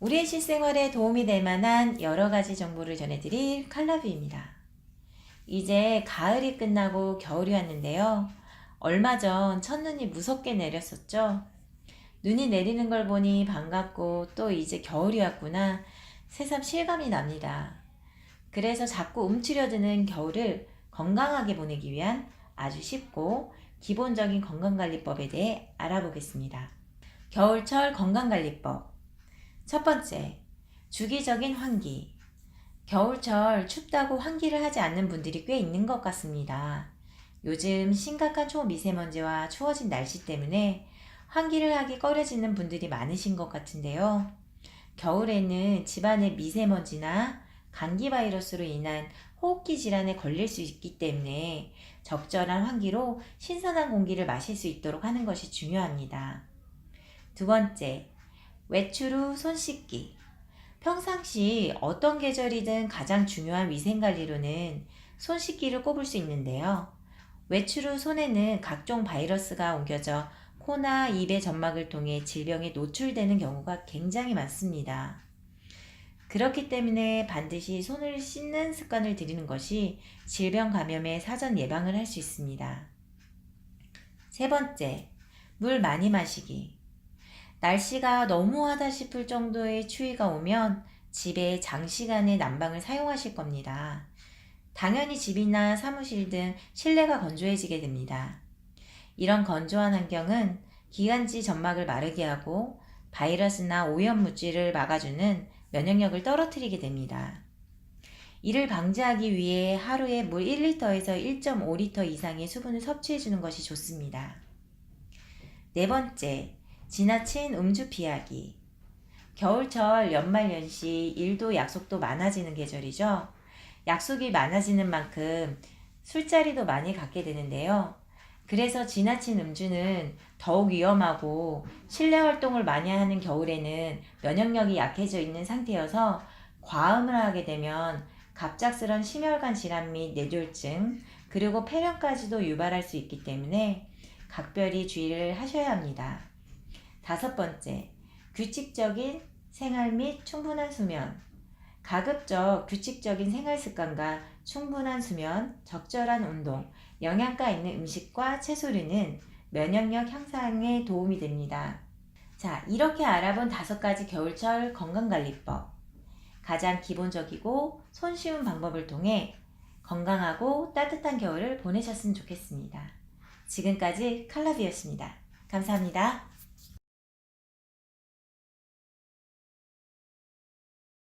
우리의 실생활에 도움이 될 만한 여러 가지 정보를 전해드릴 칼라뷰입니다. 이제 가을이 끝나고 겨울이 왔는데요. 얼마 전 첫눈이 무섭게 내렸었죠. 눈이 내리는 걸 보니 반갑고 또 이제 겨울이 왔구나 새삼 실감이 납니다. 그래서 자꾸 움츠려드는 겨울을 건강하게 보내기 위한 아주 쉽고 기본적인 건강관리법에 대해 알아보겠습니다. 겨울철 건강관리법. 첫 번째, 주기적인 환기. 겨울철 춥다고 환기를 하지 않는 분들이 꽤 있는 것 같습니다. 요즘 심각한 초미세먼지와 추워진 날씨 때문에 환기를 하기 꺼려지는 분들이 많으신 것 같은데요. 겨울에는 집안의 미세먼지나 감기 바이러스로 인한 호흡기 질환에 걸릴 수 있기 때문에 적절한 환기로 신선한 공기를 마실 수 있도록 하는 것이 중요합니다. 두 번째, 외출 후 손 씻기. 평상시 어떤 계절이든 가장 중요한 위생관리로는 손 씻기를 꼽을 수 있는데요. 외출 후 손에는 각종 바이러스가 옮겨져 코나 입의 점막을 통해 질병에 노출되는 경우가 굉장히 많습니다. 그렇기 때문에 반드시 손을 씻는 습관을 들이는 것이 질병 감염의 사전 예방을 할 수 있습니다. 세 번째, 물 많이 마시기. 날씨가 너무하다 싶을 정도의 추위가 오면 집에 장시간의 난방을 사용하실 겁니다. 당연히 집이나 사무실 등 실내가 건조해지게 됩니다. 이런 건조한 환경은 기관지 점막을 마르게 하고 바이러스나 오염 물질을 막아주는 면역력을 떨어뜨리게 됩니다. 이를 방지하기 위해 하루에 물 1리터에서 1.5리터 이상의 수분을 섭취해 주는 것이 좋습니다. 네 번째, 지나친 음주 피하기. 겨울철 연말연시 일도 약속도 많아지는 계절이죠. 약속이 많아지는 만큼 술자리도 많이 갖게 되는데요. 그래서 지나친 음주는 더욱 위험하고 실내 활동을 많이 하는 겨울에는 면역력이 약해져 있는 상태여서 과음을 하게 되면 갑작스런 심혈관 질환 및 뇌졸중 그리고 폐렴까지도 유발할 수 있기 때문에 각별히 주의를 하셔야 합니다. 다섯 번째, 규칙적인 생활 및 충분한 수면. 가급적 규칙적인 생활 습관과 충분한 수면, 적절한 운동, 영양가 있는 음식과 채소류는 면역력 향상에 도움이 됩니다. 자, 이렇게 알아본 다섯 가지 겨울철 건강관리법. 가장 기본적이고 손쉬운 방법을 통해 건강하고 따뜻한 겨울을 보내셨으면 좋겠습니다. 지금까지 칼라비였습니다. 감사합니다.